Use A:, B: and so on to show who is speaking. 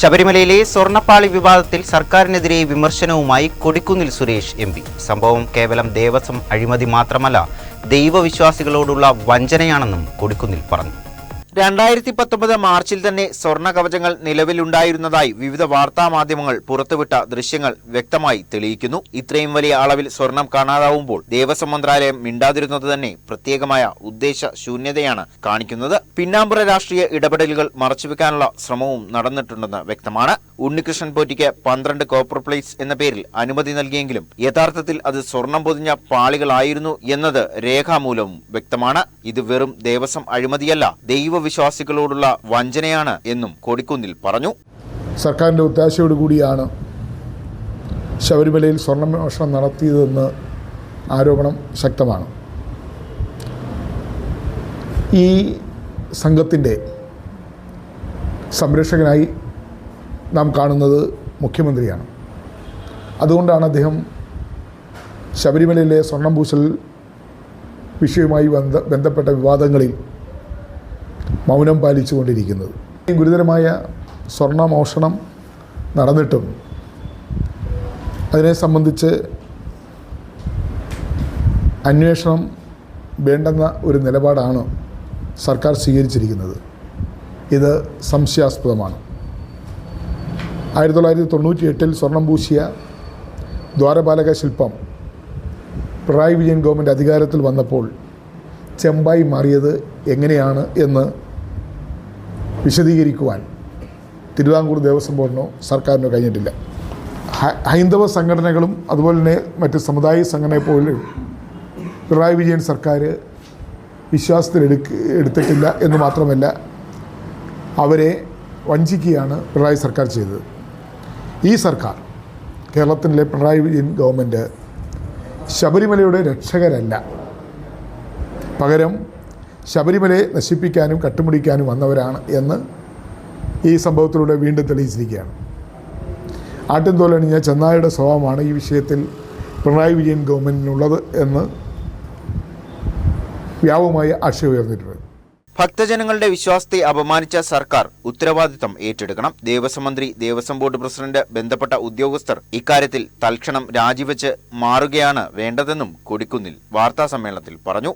A: ശബരിമലയിലെ സ്വർണപ്പാളി വിവാദത്തിൽ സർക്കാരിനെതിരെ വിമർശനവുമായി കൊടിക്കുന്നിൽ സുരേഷ് എം സംഭവം കേവലം ദേവസ്വം അഴിമതി മാത്രമല്ല ദൈവവിശ്വാസികളോടുള്ള വഞ്ചനയാണെന്നും കൊടിക്കുന്നിൽ പറഞ്ഞു. രണ്ടായിരത്തി പത്തൊമ്പത് മാർച്ചിൽ തന്നെ സ്വർണ കവചങ്ങൾ നിലവിലുണ്ടായിരുന്നതായി വിവിധ വാർത്താ മാധ്യമങ്ങൾ പുറത്തുവിട്ട ദൃശ്യങ്ങൾ വ്യക്തമായി തെളിയിക്കുന്നു. ഇത്രയും വലിയ അളവിൽ സ്വർണം കാണാതാവുമ്പോൾ ദേവസ്വം മന്ത്രാലയം മിണ്ടാതിരുന്നത് തന്നെ പ്രത്യേകമായ ഉദ്ദേശ ശൂന്യതയാണ് കാണിക്കുന്നത്. പിന്നാമ്പുറ രാഷ്ട്രീയ ഇടപെടലുകൾ മറച്ചുവെക്കാനുള്ള ശ്രമവും നടന്നിട്ടുണ്ടെന്ന് വ്യക്തമാണ്. ഉണ്ണികൃഷ്ണൻ പോറ്റിക്ക് പന്ത്രണ്ട് കോപ്പർ പ്ലേറ്റ്സ് എന്ന പേരിൽ അനുമതി നൽകിയെങ്കിലും യഥാർത്ഥത്തിൽ അത് സ്വർണം പൊതിഞ്ഞ പാളികളായിരുന്നു എന്നത് രേഖാമൂലവും വ്യക്തമാണ്. ഇത് വെറും ദേവസ്വം അഴിമതിയല്ല ദൈവവിശ്വാസികളോടുള്ള വഞ്ചനയാണ് എന്നും കൊടിക്കുന്നിൽ പറഞ്ഞു.
B: സർക്കാരിന്റെ ഒത്താശയോടുകൂടിയാണ് ശബരിമലയിൽ സ്വർണമോഷണം നടത്തിയതെന്ന് ആരോപണം ശക്തമാണ്. ഈ സംഘത്തിന്റെ സംരക്ഷകനായി നാം കാണുന്നത് മുഖ്യമന്ത്രിയാണ്. അതുകൊണ്ടാണ് അദ്ദേഹം ശബരിമലയിലെ സ്വർണം പൂശൽ വിഷയവുമായി ബന്ധ ബന്ധപ്പെട്ട വിവാദങ്ങളിൽ മൗനം പാലിച്ചുകൊണ്ടിരിക്കുന്നത്. ഗുരുതരമായ സ്വർണമോഷണം നടന്നിട്ടും അതിനെ സംബന്ധിച്ച് അന്വേഷണം വേണ്ടെന്ന ഒരു നിലപാടാണ് സർക്കാർ സ്വീകരിച്ചിരിക്കുന്നത്. ഇത് സംശയാസ്പദമാണ്. ആയിരത്തി തൊള്ളായിരത്തി തൊണ്ണൂറ്റി എട്ടിൽ സ്വർണം പൂശിയ ദ്വാരപാലക ശില്പം പിണറായി വിജയൻ ഗവൺമെന്റ് അധികാരത്തിൽ വന്നപ്പോൾ ചെമ്പായി മാറിയത് എങ്ങനെയാണ് എന്ന് വിശദീകരിക്കുവാൻ തിരുവിതാംകൂർ ദേവസ്വം ബോർഡിനോ സർക്കാരിനോ കഴിഞ്ഞിട്ടില്ല. ഹൈന്ദവ സംഘടനകളും അതുപോലെ തന്നെ മറ്റ് സമുദായ സംഘടനയെ പോലും പിണറായി വിജയൻ സർക്കാർ വിശ്വാസത്തിൽ എടുക്ക എടുത്തിട്ടില്ല എന്ന് മാത്രമല്ല അവരെ വഞ്ചിക്കുകയാണ് പിണറായി സർക്കാർ ചെയ്തത്. ഈ സർക്കാർ കേരളത്തിലെ പിണറായി വിജയൻ ഗവൺമെന്റ് ശബരിമലയുടെ രക്ഷകരല്ല. പകരം ശബരിമലയെ നശിപ്പിക്കാനും കട്ടുമുടിക്കാനും വന്നവരാണ് എന്ന് ഈ സംഭവത്തിലൂടെ വീണ്ടും തെളിയിച്ചിരിക്കുകയാണ്. ആട്ടിൻതോലണിഞ്ഞ ചെന്നായുടെ സ്വഭാവമാണ് ഈ വിഷയത്തിൽ പിണറായി വിജയൻ ഗവൺമെന്റിനുള്ളത് എന്ന് വ്യാപകമായി ആക്ഷേപം ഉയർന്നിട്ടുണ്ട്.
A: ഭക്തജനങ്ങളുടെ വിശ്വാസത്തെ അപമാനിച്ച സർക്കാർ ഉത്തരവാദിത്തം ഏറ്റെടുക്കണം. ദേവസ്വം മന്ത്രി ദേവസ്വം ബോർഡ് പ്രസിഡന്റ് ബന്ധപ്പെട്ട ഉദ്യോഗസ്ഥർ ഇക്കാര്യത്തിൽ തൽക്ഷണം രാജിവെച്ച് മാറുകയാണ് വേണ്ടതെന്നും കൊടിക്കുന്നിൽ വാർത്താ സമ്മേളനത്തിൽ പറഞ്ഞു.